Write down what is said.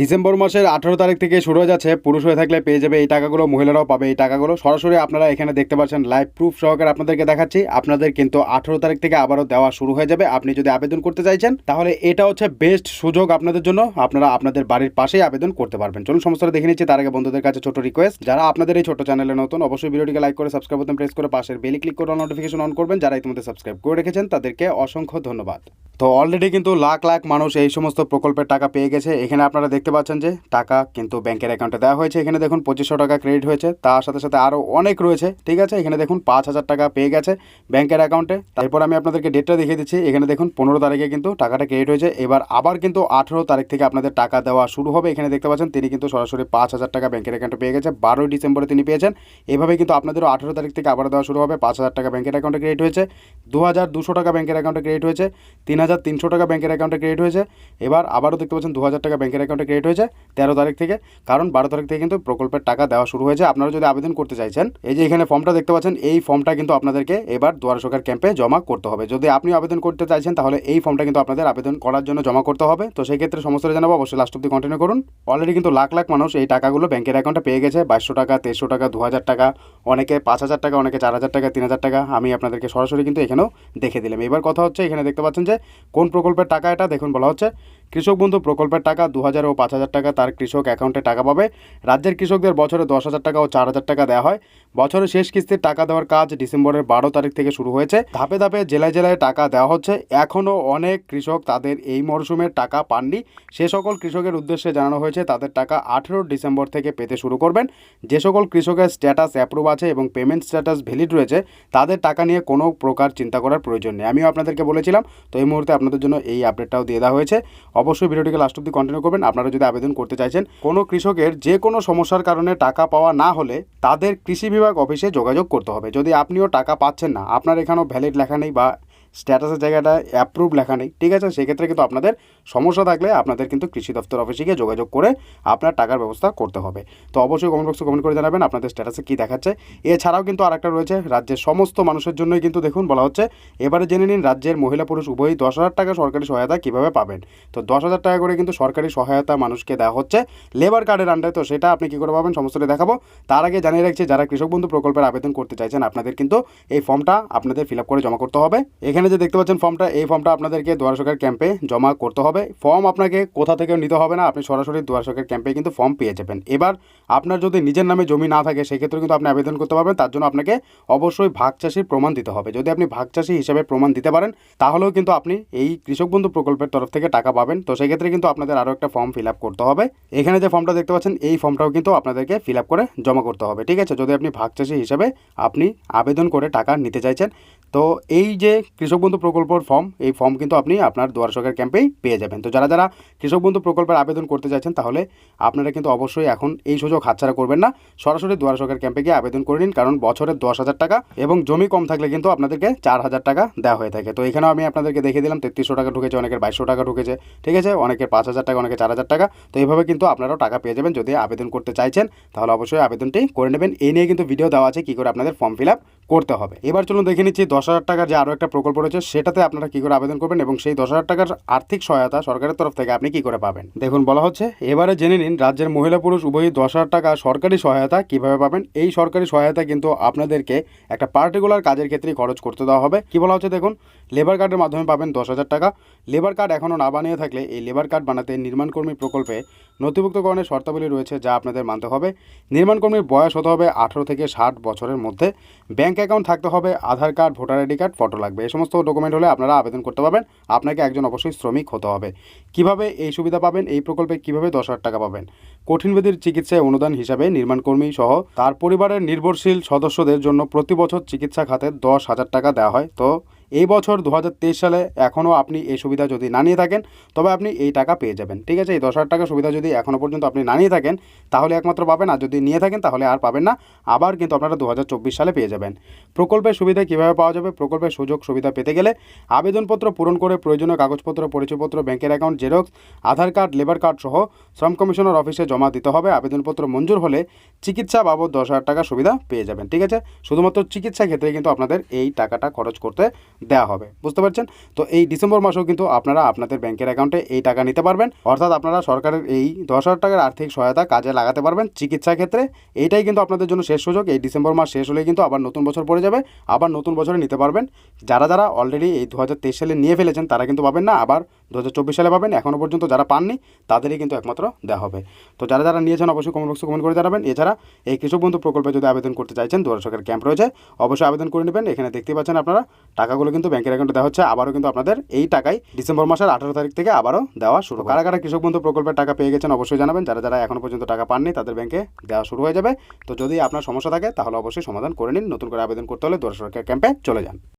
December মাসের আঠারো তারিখ থেকে শুরু হয়ে যাচ্ছে। পুরুষ হয়ে থাকলে পেয়ে যাবে এই টাকাগুলো, মহিলারাও পাবে এই টাকাগুলো। সরাসরি আপনারা এখানে দেখতে পাচ্ছেন লাইভ প্রুফ সহকারে আপনাদেরকে দেখাচ্ছি। আপনাদের কিন্তু আঠারো তারিখ থেকে আবারও দেওয়া শুরু হয়ে যাবে। আপনি যদি আবেদন করতে চাইছেন, তাহলে এটা হচ্ছে বেস্ট সুযোগ আপনাদের জন্য। আপনারা আপনাদের বাড়ির পাশেই আবেদন করতে পারবেন। চলুন সমস্যাটা দেখে নিচ্ছি। তার আগে বন্ধুদের কাছে ছোট রিকোয়েস্ট যারা আপনাদের এই ছোট চ্যানেলে নতুন, অবশ্যই ভিডিওটিকে লাইক করে সাবস্ক্রাইব বাটন প্রেস করে পাশের বেলি ক্লিক করে নোটিফিকেশন অন করবেন। যারা ইতিমধ্যে সাবস্ক্রাইব করে রেখেছেন, তাদেরকে অসংখ্য ধন্যবাদ। তো অলরেডি কিন্তু লাখ লাখ মানুষ এই সমস্ত প্রকল্পের টাকা পেয়ে গেছে। এখানে আপনারা দেখতে পাচ্ছেন যে টাকা কিন্তু ব্যাংকের অ্যাকাউন্টে দেওয়া হয়েছে। এখানে দেখুন পঁচিশশো টাকা ক্রেডিট হয়েছে। তার সাথে সাথে আরও অনেক রয়েছে, ঠিক আছে? এখানে দেখুন পাঁচ হাজার টাকা পেয়ে গেছে ব্যাংকের অ্যাকাউন্টে তারপর আমি আপনাদেরকে ডেটটা দেখিয়ে দিচ্ছি। এখানে দেখুন পনেরো তারিখে কিন্তু টাকাটা ক্রেডিট হয়েছে। এবার আবার কিন্তু আঠেরো তারিখ থেকে আপনাদের টাকা দেওয়া শুরু হবে। এখানে দেখতে পাচ্ছেন তিনি কিন্তু সরাসরি পাঁচ হাজার টাকা ব্যাংকের অ্যাকাউন্টে পেয়ে গেছে। বারোই ডিসেম্বরে তিনি পেয়েছেন। এভাবে কিন্তু আপনাদেরও আঠেরো তারিখ থেকে আবার দেওয়া শুরু হবে। পাঁচ হাজার টাকা ব্যাংকের অ্যাকাউন্টে ক্রেডিট হয়েছে। দু হাজার দুশো টাকা ব্যাংকের অ্যাকাউন্টে ক্রেডিট হয়েছে। তিন হাজার তিনশো টাকা ব্যাংকের অ্যাকাউন্টে ক্রেডিট হয়েছে। এবার আবারও দেখতে পাচ্ছেন দু হাজার টাকা ব্যাংকের অ্যাকাউন্টে ক্রেডিট হয়েছে তেরো তারিখ থেকে। কারণ বারো তারিখ থেকে কিন্তু প্রকল্পের টাকা দেওয়া শুরু হয়েছে। আপনারা যদি আবেদন করতে চাইছেন, এই যে এখানে ফর্মটা দেখতে পাচ্ছেন, এই ফর্মটা কিন্তু আপনাদেরকে এবার দুয়ার সরকার ক্যাম্পে জমা করতে হবে। যদি আপনি আবেদন করতে চাইছেন, তাহলে এই ফর্মটা কিন্তু আপনাদের আবেদন করার জন্য জমা করতে হবে। তো সেই ক্ষেত্রে সমস্যাটা জানাব, অবশ্যই লাস্ট অব্দি কন্টিনিউ করুন। অলরেডি কিন্তু লাখ লাখ মানুষ এই টাকাগুলো ব্যাংকের অ্যাকাউন্টে পেয়ে গেছে। বাইশশো টাকা, তেইশশো টাকা, দু হাজার টাকা, অনেকে পাঁচ হাজার টাকা, অনেকে চার হাজার টাকা, তিন হাজার টাকা। আমি আপনাদেরকে সরাসরি কিন্তু এখানেও দেখে দিলাম। এবার কথা হচ্ছে, এখানে দেখতে পাচ্ছেন যে কোন প্রকল্পের টাকা এটা? দেখুন, বলা হচ্ছে কৃষক বন্ধু প্রকল্পের টাকা দু হাজার ও পাঁচ হাজার টাকা তার কৃষক অ্যাকাউন্টে টাকা পাবে। রাজ্যের কৃষকদের বছরে দশ হাজার টাকা ও চার হাজার টাকা দেওয়া হয়। বছরের শেষ কিস্তির টাকা দেওয়ার কাজ ডিসেম্বরের বারো তারিখ থেকে শুরু হয়েছে। ধাপে ধাপে জেলায় জেলায় টাকা দেওয়া হচ্ছে। এখনও অনেক কৃষক তাদের এই মরশুমের টাকা পাননি। সে সকল কৃষকের উদ্দেশ্যে জানানো হয়েছে, তাদের টাকা আঠেরো ডিসেম্বর থেকে পেতে শুরু করবেন। যে সকল কৃষকের স্ট্যাটাস অ্যাপ্রুভ আছে এবং পেমেন্ট স্ট্যাটাস ভ্যালিড রয়েছে, তাদের টাকা নিয়ে কোনো প্রকার চিন্তা করার প্রয়োজন নেই। আমিও আপনাদেরকে বলেছিলাম, তো এই মুহূর্তে আপনাদের জন্য এই আপডেটটাও দিয়ে দেওয়া হয়েছে। অবশ্যই ভিডিওটিকে লাস্ট অব্দি কন্টিনিউ করবেন। আপনারা যদি আবেদন করতে চাইছেন, কোনো কৃষকের যে কোনো সমস্যার কারণে টাকা পাওয়া না হলে তাদের কৃষি বিভাগ অফিসে যোগাযোগ করতে হবে। যদি আপনিও টাকা পাচ্ছেন না, আপনার এখানেও ভ্যালিড লেখা নেই বা স্ট্যাটাসের জায়গাটা অ্যাপ্রুভ লেখা নেই, ঠিক আছে? সেক্ষেত্রে কিন্তু আপনাদের সমস্যা থাকলে আপনাদের কিন্তু কৃষি দপ্তর অফিসে গিয়ে যোগাযোগ করে আপনার টাকার ব্যবস্থা করতে হবে। তো অবশ্যই কমেন্ট বক্সে কমেন্ট করে জানাবেন আপনাদের স্ট্যাটাসে কী দেখাচ্ছে। এছাড়াও কিন্তু আরেকটা রয়েছে, রাজ্যের সমস্ত মানুষের জন্যই কিন্তু দেখুন বলা হচ্ছে, এবারে জেনে নিন রাজ্যের মহিলা পুরুষ উভয়ই দশ হাজার টাকা সরকারি সহায়তা কীভাবে পাবেন। তো দশ হাজার টাকা করে কিন্তু সরকারি সহায়তা মানুষকে দেওয়া হচ্ছে লেবার কার্ডের আন্ডারে তো সেটা আপনি কী করে পাবেন সমস্তটা দেখাবো। তার আগে জানিয়ে রাখছি, যারা কৃষক বন্ধু প্রকল্পের আবেদন করতে চাইছেন, আপনাদের কিন্তু এই ফর্মটা আপনাদের ফিল করে জমা করতে হবে। এখানে যে দেখতে পাচ্ছেন ফর্মটা এই ফর্মটা আপনাদেরকে দুয়ার ক্যাম্পে জমা করতে হবে। ফর্ম আপনাকে কোথা থেকেও নিতে হবে না, আপনি সরাসরি দুয়ার ক্যাম্পে কিন্তু ফর্ম পেয়ে যাবেন। এবার আপনার যদি নিজের নামে জমি না থাকে সেক্ষেত্রে কিন্তু আপনি আবেদন করতে পারবেন, তার জন্য আপনাকে অবশ্যই ভাগ চাষির প্রমাণ দিতে হবে। যদি আপনি ভাগ চাষি হিসেবে প্রমাণ দিতে পারেন, তাহলেও কিন্তু আপনি এই কৃষক বন্ধু প্রকল্পের তরফ থেকে টাকা পাবেন। তো সেক্ষেত্রে কিন্তু আপনাদের আরও একটা ফর্ম ফিল করতে হবে। এখানে যে ফর্মটা দেখতে পাচ্ছেন, এই ফর্মটাও কিন্তু আপনাদেরকে ফিল করে জমা করতে হবে, ঠিক আছে? যদি আপনি ভাগ চাষি হিসেবে আপনি আবেদন করে টাকা নিতে চাইছেন তো এই যে কৃষক বন্ধু প্রকল্পর ফর্ম এই ফর্ম কিন্তু আপনি আপনার দুয়ার সরকার ক্যাম্পেই পেয়ে যাবেন। তো যারা যারা কৃষক বন্ধু প্রকল্পের আবেদন করতে চাইছেন, তাহলে আপনারা কিন্তু অবশ্যই এখন এই সুযোগ হাতছাড়া করবেন না। সরাসরি দুয়ার সরকার ক্যাম্পে গিয়ে আবেদন করে নিন, কারণ বছরে দশ হাজার টাকা এবং জমি কম থাকলে কিন্তু আপনাদেরকে চার হাজার টাকা দেওয়া হয়ে থাকে। তো এখানেও আমি আপনাদেরকে দেখিয়ে দিলাম, তেত্রিশশো টাকা ঢুকেছে, অনেকের বাইশশো টাকা ঢুকেছে, ঠিক আছে? অনেকের পাঁচ হাজার টাকা, অনেকে চার হাজার টাকা। তো এইভাবে কিন্তু আপনারাও টাকা পেয়ে যাবেন যদি আবেদন করতে চাইছেন, তাহলে অবশ্যই আবেদনটি করে নেবেন। এই নিয়ে কিন্তু ভিডিও দেওয়া আছে, কী করে আপনাদের ফর্ম ফিল আপ করতে হবে। এবার চলুন দেখে নিচ্ছি দশ হাজার টাকার যে আরও একটা প্রকল্প রয়েছে, সেটাতে আপনারা কী করে আবেদন করবেন এবং সেই দশ হাজার টাকার আর্থিক সহায়তা সরকারের তরফ থেকে আপনি কী করে পাবেন? দেখুন, বলা হচ্ছে, এবারে জেনে নিন রাজ্যের মহিলা পুরুষ উভয়ই দশ হাজার টাকা সরকারি সহায়তা কীভাবে পাবেন। এই সরকারি সহায়তা কিন্তু আপনাদেরকে একটা পার্টিকুলার কাজের ক্ষেত্রেই খরচ করতে দেওয়া হবে। কি বলা হচ্ছে দেখুন লেবার কার্ডের মাধ্যমে পাবেন দশ হাজার টাকা। লেবার কার্ড এখনও না বানিয়ে থাকলে এই লেবার কার্ড বানাতে নির্মাণকর্মী প্রকল্পে নথিভুক্তকরণের শর্তাবলী রয়েছে যা আপনাদের মানতে হবে। নির্মাণকর্মীর বয়স হতে হবে আঠারো থেকে ষাট বছরের মধ্যে। ব্যাংক অ্যাকাউন্ট থাকতে হবে, Aadhaar card voter ID card photo লাগবে। এই সমস্ত ডকুমেন্ট হলে আপনারা আবেদন করতে পারবেন। আপনাকে একজন অবশ্যই শ্রমিক হতে হবে। কীভাবে এই সুবিধা পাবেন? এই প্রকল্পে কীভাবে দশ হাজার টাকা পাবেন? কঠিন ব্যাধির চিকিৎসায় অনুদান হিসাবে নির্মাণকর্মী সহ তার পরিবারের নির্ভরশীল সদস্যদের জন্য প্রতি বছর চিকিৎসা খাতে দশ হাজার টাকা দেওয়া হয়। তো এই বছর দু হাজার তেইশ সালে এখনও আপনি এই সুবিধা যদি না নিয়ে থাকেন, তবে আপনি এই টাকা পেয়ে যাবেন। ঠিক আছে? এই দশ হাজার টাকা সুবিধা যদি এখনও পর্যন্ত আপনি না নিয়ে থাকেন, তাহলে একমাত্র পাবেন। আর যদি নিয়ে থাকেন, তাহলে আর পাবেন না। আবার কিন্তু আপনারা দু হাজার চব্বিশ সালে পেয়ে যাবেন। প্রকল্পের সুবিধা কীভাবে পাওয়া যাবে? প্রকল্পের সুযোগ সুবিধা পেতে গেলে আবেদনপত্র পূরণ করে প্রয়োজনীয় কাগজপত্র, পরিচয়পত্র, ব্যাংকের account, xerox, Aadhaar card, labour card সহ শ্রম কমিশনার অফিসে জমা দিতে হবে। আবেদনপত্র মঞ্জুর হলে চিকিৎসা বাবদ দশ হাজার টাকা সুবিধা পেয়ে যাবেন। ঠিক আছে? শুধুমাত্র চিকিৎসা ক্ষেত্রে কিন্তু আপনাদের এই টাকাটা খরচ করতে দেওয়া হবে। বুঝতে পারছেন? তো এই ডিসেম্বর মাসেও কিন্তু আপনারা আপনাদের ব্যাংকের অ্যাকাউন্টে এই টাকা নিতে পারবেন। অর্থাৎ আপনারা সরকারের এই দশ হাজার টাকার আর্থিক সহায়তা কাজে লাগাতে পারবেন চিকিৎসা ক্ষেত্রে। এইটাই কিন্তু আপনাদের জন্য শেষ সুযোগ। এই ডিসেম্বর মাস শেষ হলেই কিন্তু আবার নতুন বছর পড়ে যাবে। আবার নতুন বছরে নিতে পারবেন। যারা যারা অলরেডি এই দু হাজার তেইশ সালে নিয়ে ফেলেছেন, তারা কিন্তু পাবেন না। আবার দু হাজার চব্বিশ সালে পাবেন। এখনও পর্যন্ত যারা পাননি, তাদেরই কিন্তু একমাত্র দেওয়া হবে। তো যারা যারা নিয়েছেন, অবশ্যই কমেন্ট বক্সে কমেন্ট করে জানাবেন। এছাড়া এই কৃষক বন্ধু প্রকল্পে যদি আবেদন করতে চাইছেন, দুয়ার সরকার ক্যাম্প রয়েছে, অবশ্যই আবেদন করে নেবেন। এখানে দেখতে পাচ্ছেন আপনারা টাকাগুলো কিন্তু ব্যাংকের অ্যাকাউন্টে দেওয়া হচ্ছে। আবারও কিন্তু আপনাদের এই টাকাই ডিসেম্বর মাসের আঠারো তারিখ থেকে আবারও দেওয়া শুরু। কারা কারা কৃষক বন্ধু প্রকল্পের টাকা পেয়ে গেছেন অবশ্যই জানাবেন। যারা যারা এখন পর্যন্ত টাকা পাননি তাদের ব্যাংকে দেওয়া শুরু হয়ে যাবে। তো যদি আপনার সমস্যা থাকে তাহলে অবশ্যই সমাধান করে নিন। নতুন করে আবেদন করতে হলে সরকার ক্যাম্পে চলে যান।